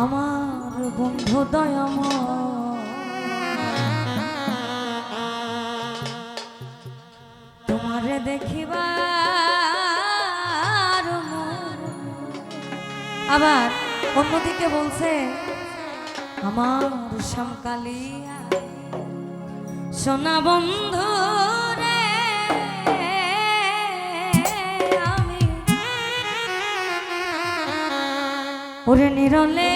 আমার বন্ধু দয়াম তোমারে দেখিবার। আবার অন্যদিকে বলছে আমার শ্যামকালিয়া সোনা বন্ধু ওরে নিরলে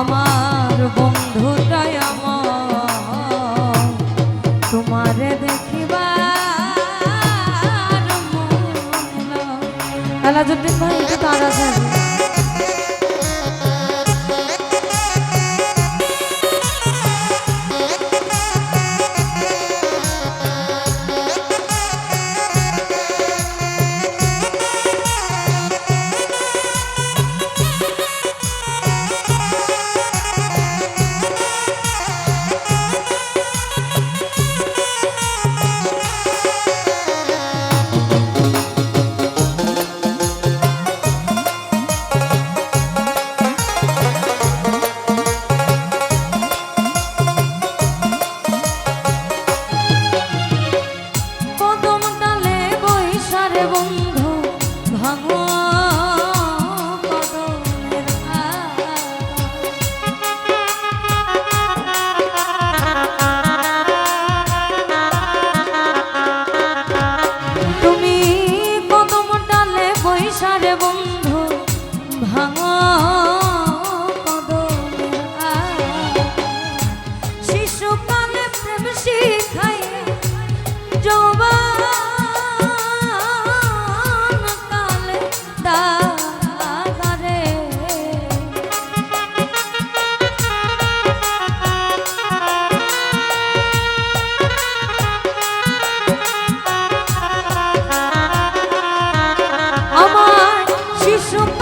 আমার বন্ধুটাই আমার। তোমারে দেখিবার আলাজুদ্দিন ভাই তাড়াতাড়ি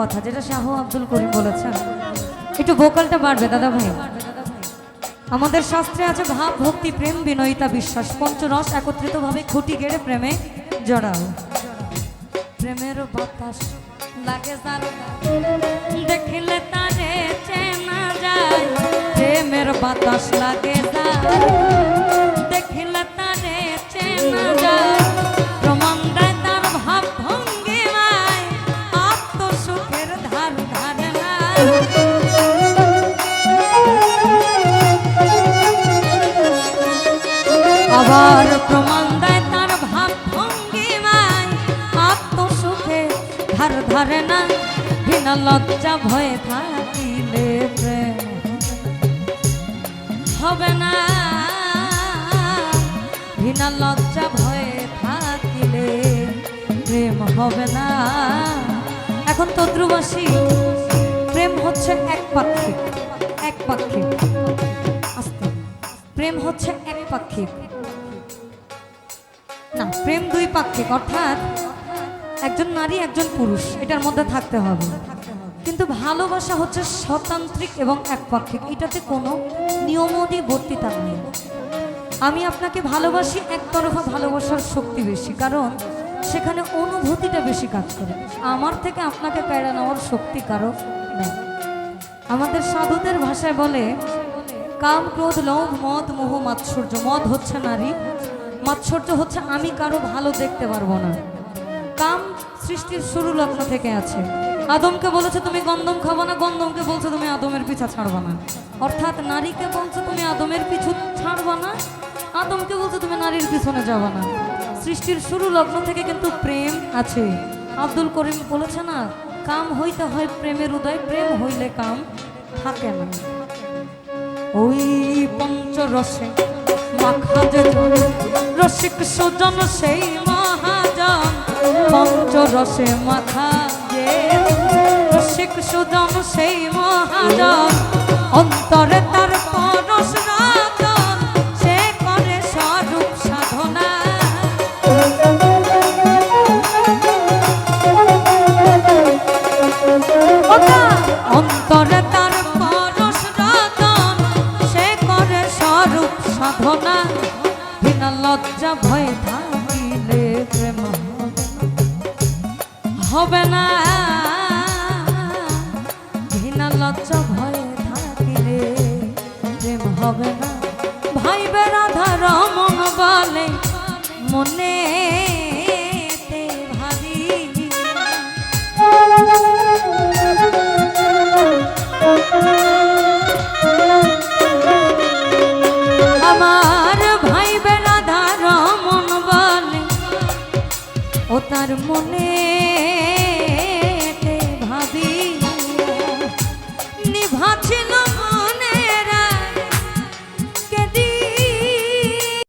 কথা, যেটা শাহ আব্দুল করিম বলেছেন। একটু ভোকালটা বাড়বে, দাদা ভাই। আমাদের শাস্ত্রে আছে, ভাব, ভক্তি, প্রেম, বিনয়িতা, বিশ্বাস। পঞ্চরস একত্রিতভাবে খুঁটি গেড়ে প্রেমে জড়াও প্রেমের বাতাস লাগে দেখিলে তারে চেনা যায়। প্রেমের বাতাস লাগে যার আবার প্রমাণ দেয় তার ভাব ভঙ্গিমায়। আত্মসুখে ধার ধারে না, বিনা লজ্জা ভয়ে থাকিলে প্রেম হবে না। বিনা লজ্জা ভয়ে থাকিলে প্রেম হবে না। এখন তদ্রুবাসী প্রেম হচ্ছে এক পাক্ষিক এক পাক্ষিক। প্রেম হচ্ছে এক পাক্ষিক। না প্রেম দুই পাক্ষিক অর্থাৎ একজন নারী, একজন পুরুষ, এটার মধ্যে থাকতে হবে। কিন্তু ভালোবাসা হচ্ছে স্বতান্ত্রিক এবং একপাক্ষিক এটাতে কোনো নিয়মদি বর্তিতা নেই। আমি আপনাকে ভালোবাসি, একতরফা ভালোবাসার শক্তি বেশি, কারণ সেখানে অনুভূতিটা বেশি কাজ করে। আমার থেকে আপনাকে কেড়ে নেওয়ার শক্তি কারও নেই। আমাদের সাধুদের ভাষায় বলে, কাম, ক্রোধ, লোভ, মদ, মোহ, মাৎসর্য, মদ হচ্ছে নারী। মাৎসর্য হচ্ছে আমি কারও ভালো দেখতে পারব না। কাম সৃষ্টির শুরু লগ্ন থেকে আছে। আদমকে বলেছে, তুমি গন্ধম খাব না। গন্ধমকে বলছে, তুমি আদমের পিছা ছাড়বা না। অর্থাৎ নারীকে বলছে, তুমি আদমের পিছু ছাড়বা না। আদমকে বলছে, তুমি নারীর পিছনে যাবা না। সৃষ্টির শুরু লগ্ন থেকে কিন্তু প্রেম আছে। আব্দুল করিম বলেছে না, কাম হইতে হয় প্রেমের উদয়, প্রেম হইলে কাম থাকে না। ওই পঞ্চরসে রসিক সুজন সেই মহাজন। পঞ্চরসে মাথা যে রসিক সুজন সেই মহাজন। অন্তরে তার পরশ হবে না। বিনা লজ্জা ভয় থাকিলে প্রেম হবে না। ভাই বেড়াধা রমন বলে, মনে তার মনে